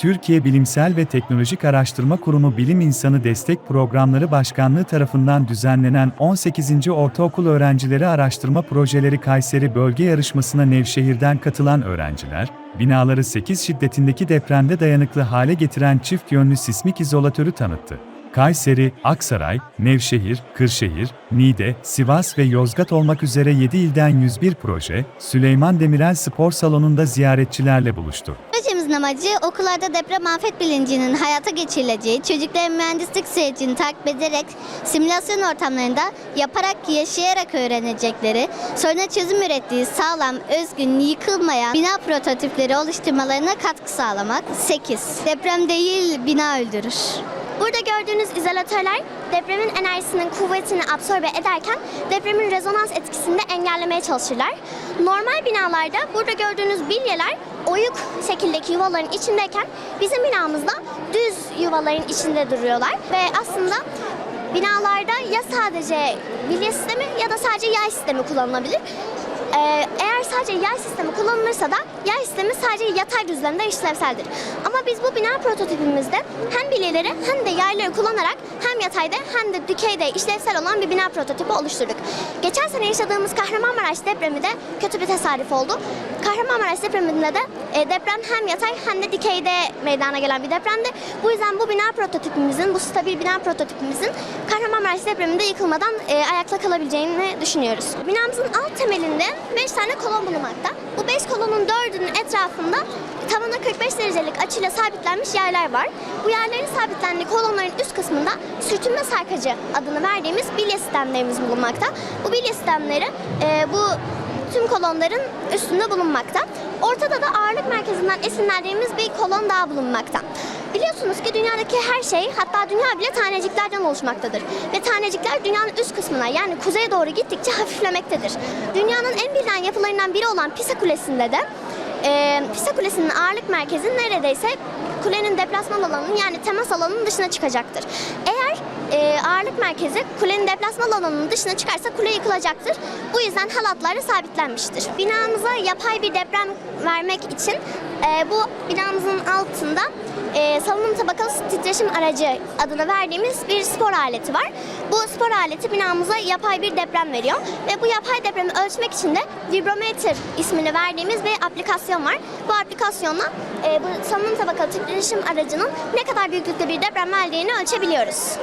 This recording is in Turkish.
Türkiye Bilimsel ve Teknolojik Araştırma Kurumu Bilim İnsanı Destek Programları Başkanlığı tarafından düzenlenen 18. Ortaokul Öğrencileri Araştırma Projeleri Kayseri Bölge Yarışması'na Nevşehir'den katılan öğrenciler, binaları 8 şiddetindeki depremde dayanıklı hale getiren çift yönlü sismik izolatörü tanıttı. Kayseri, Aksaray, Nevşehir, Kırşehir, Niğde, Sivas ve Yozgat olmak üzere 7 ilden 101 proje, Süleyman Demirel Spor Salonu'nda ziyaretçilerle buluştu. Projemizin amacı okullarda deprem afet bilincinin hayata geçirileceği, çocukların mühendislik sürecini takip ederek simülasyon ortamlarında yaparak, yaşayarak öğrenecekleri, soruna çözüm ürettiği sağlam, özgün, yıkılmayan bina prototipleri oluşturmalarına katkı sağlamak. 8. Deprem değil, bina öldürür. Burada gördüğünüz izolatörler depremin enerjisinin kuvvetini absorbe ederken depremin rezonans etkisini de engellemeye çalışırlar. Normal binalarda burada gördüğünüz bilyeler oyuk şekildeki yuvaların içindeyken bizim binamızda düz yuvaların içinde duruyorlar ve aslında binalarda ya sadece bilye sistemi ya da sadece yay sistemi kullanılabilir. Ee, eğer sadece yay sistemi kullanılırsa da yay sistemi sadece yatay düzlemde işlevseldir. Ama biz bu bina prototipimizde hem bilyeleri hem de yayları kullanarak hem yatayda hem de dikeyde işlevsel olan bir bina prototipi oluşturduk. Geçen sene yaşadığımız Kahramanmaraş depremi de kötü bir tesadüf oldu. Kahramanmaraş depreminde de e, deprem hem yatay hem de dikeyde meydana gelen bir depremdi. Bu yüzden bu bina prototipimizin, bu stabil bina prototipimizin Kahramanmaraş depreminde yıkılmadan e, ayakta kalabileceğini düşünüyoruz. Binamızın alt temelinde 5 tane kolon bulunmakta. Bu 5 kolonun 4'ünün etrafında tavana 45 derecelik açıyla sabitlenmiş yerler var. Bu yerlerin sabitlendiği kolonların üst kısmında sürtünme sarkacı adını verdiğimiz bilye sistemlerimiz bulunmakta. Bu bilye sistemleri e, bu tüm kolonların üstünde bulunmakta. Ortada da ağırlık merkezinden esinlendiğimiz bir kolon daha bulunmakta. Biliyorsunuz ki dünyadaki her şey hatta dünya bile taneciklerden oluşmaktadır. Ve tanecikler dünyanın üst kısmına yani kuzeye doğru gittikçe hafiflemektedir. Dünyanın en bilinen yapılarından biri olan Pisa Kulesi'nde de e, Pisa Kulesi'nin ağırlık merkezi neredeyse kulenin deplasman alanının yani temas alanının dışına çıkacaktır. Eğer e, ağırlık merkezi kulenin deplasman alanının dışına çıkarsa kule yıkılacaktır. Bu yüzden halatlarla sabitlenmiştir. Binamıza yapay bir deprem vermek için e, bu binamızın altında e, salınım tabakalı titreşim aracı adını verdiğimiz bir spor aleti var. Bu spor aleti binamıza yapay bir deprem veriyor ve bu yapay depremi ölçmek için de vibrometer ismini verdiğimiz bir aplikasyon var. Bu aplikasyonla e, bu salınım tabakalı titreşim aracının ne kadar büyüklükte bir deprem verdiğini ölçebiliyoruz.